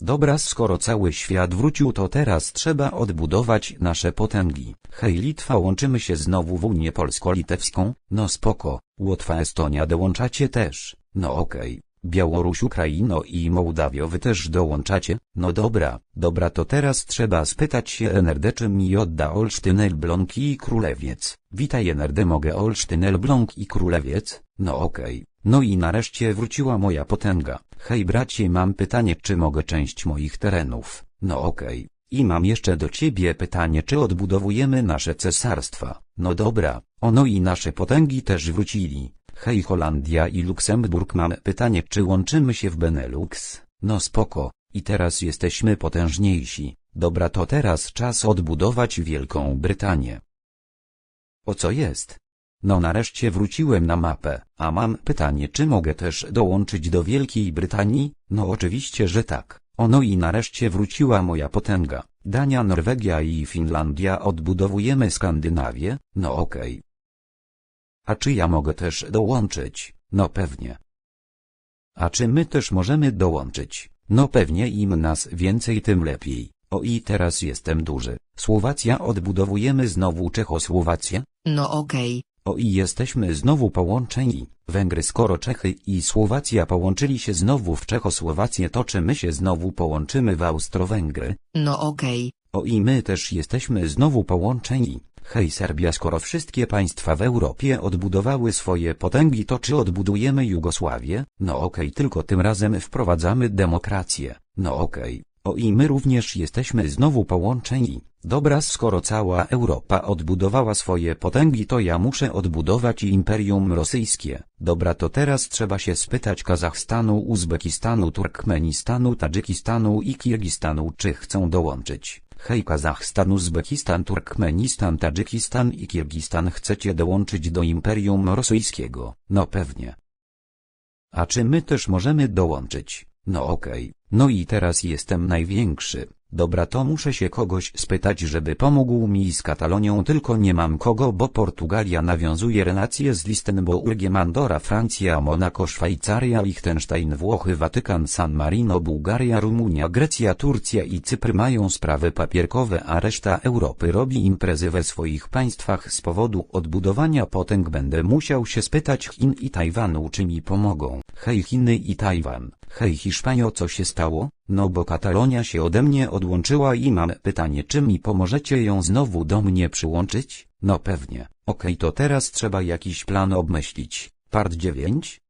Dobra skoro cały świat wrócił to teraz trzeba odbudować nasze potęgi. Hej Litwa łączymy się znowu w Unię Polsko-Litewską, no spoko, Łotwa Estonia dołączacie też, no okej. Białoruś, Ukraino i Mołdawio wy też dołączacie? No dobra, dobra to teraz trzeba spytać się NRD czy mi odda Olsztyn Elbląg i Królewiec. Witaj NRD mogę Olsztyn Elbląg i Królewiec? No okej. No i nareszcie wróciła moja potęga. Hej bracie mam pytanie czy mogę część moich terenów? No okej. I mam jeszcze do ciebie pytanie czy odbudowujemy nasze cesarstwa? No dobra, ono i nasze potęgi też wrócili. Hej Holandia i Luksemburg mam pytanie czy łączymy się w Benelux? No spoko, i teraz jesteśmy potężniejsi. Dobra to teraz czas odbudować Wielką Brytanię. O co jest? No nareszcie wróciłem na mapę, a mam pytanie czy mogę też dołączyć do Wielkiej Brytanii? No oczywiście, że tak. Ono i nareszcie wróciła moja potęga. Dania, Norwegia i Finlandia odbudowujemy Skandynawię? No okej. A czy ja mogę też dołączyć? No pewnie. A czy my też możemy dołączyć? No pewnie im nas więcej tym lepiej. O i teraz jestem duży. Słowacja odbudowujemy znowu Czechosłowację? No okej. O i jesteśmy znowu połączeni. Węgry skoro Czechy i Słowacja połączyli się znowu w Czechosłowację to czy my się znowu połączymy w Austro-Węgry? No okej. O i my też jesteśmy znowu połączeni. Hej Serbia skoro wszystkie państwa w Europie odbudowały swoje potęgi to czy odbudujemy Jugosławię? No okej tylko tym razem wprowadzamy demokrację. No okej. O i my również jesteśmy znowu połączeni. Dobra skoro cała Europa odbudowała swoje potęgi to ja muszę odbudować Imperium Rosyjskie. Dobra to teraz trzeba się spytać Kazachstanu, Uzbekistanu, Turkmenistanu, Tadżykistanu i Kirgistanu czy chcą dołączyć. Hej Kazachstan, Uzbekistan, Turkmenistan, Tadżykistan i Kirgistan chcecie dołączyć do Imperium Rosyjskiego? No pewnie. A czy my też możemy dołączyć? No okej. No i teraz jestem największy. Dobra to muszę się kogoś spytać żeby pomógł mi z Katalonią tylko nie mam kogo bo Portugalia nawiązuje relacje z Listenbourgiem Andora Francja Monako Szwajcaria Liechtenstein Włochy Watykan San Marino Bułgaria Rumunia Grecja Turcja i Cypr mają sprawy papierkowe a reszta Europy robi imprezy we swoich państwach z powodu odbudowania potęg będę musiał się spytać Chin i Tajwanu czy mi pomogą. Hej Chiny i Tajwan. Hej Hiszpanio co się stało? No bo Katalonia się ode mnie odłączyła i mam pytanie czy mi pomożecie ją znowu do mnie przyłączyć? No pewnie. Okej to teraz trzeba jakiś plan obmyślić. Part 9?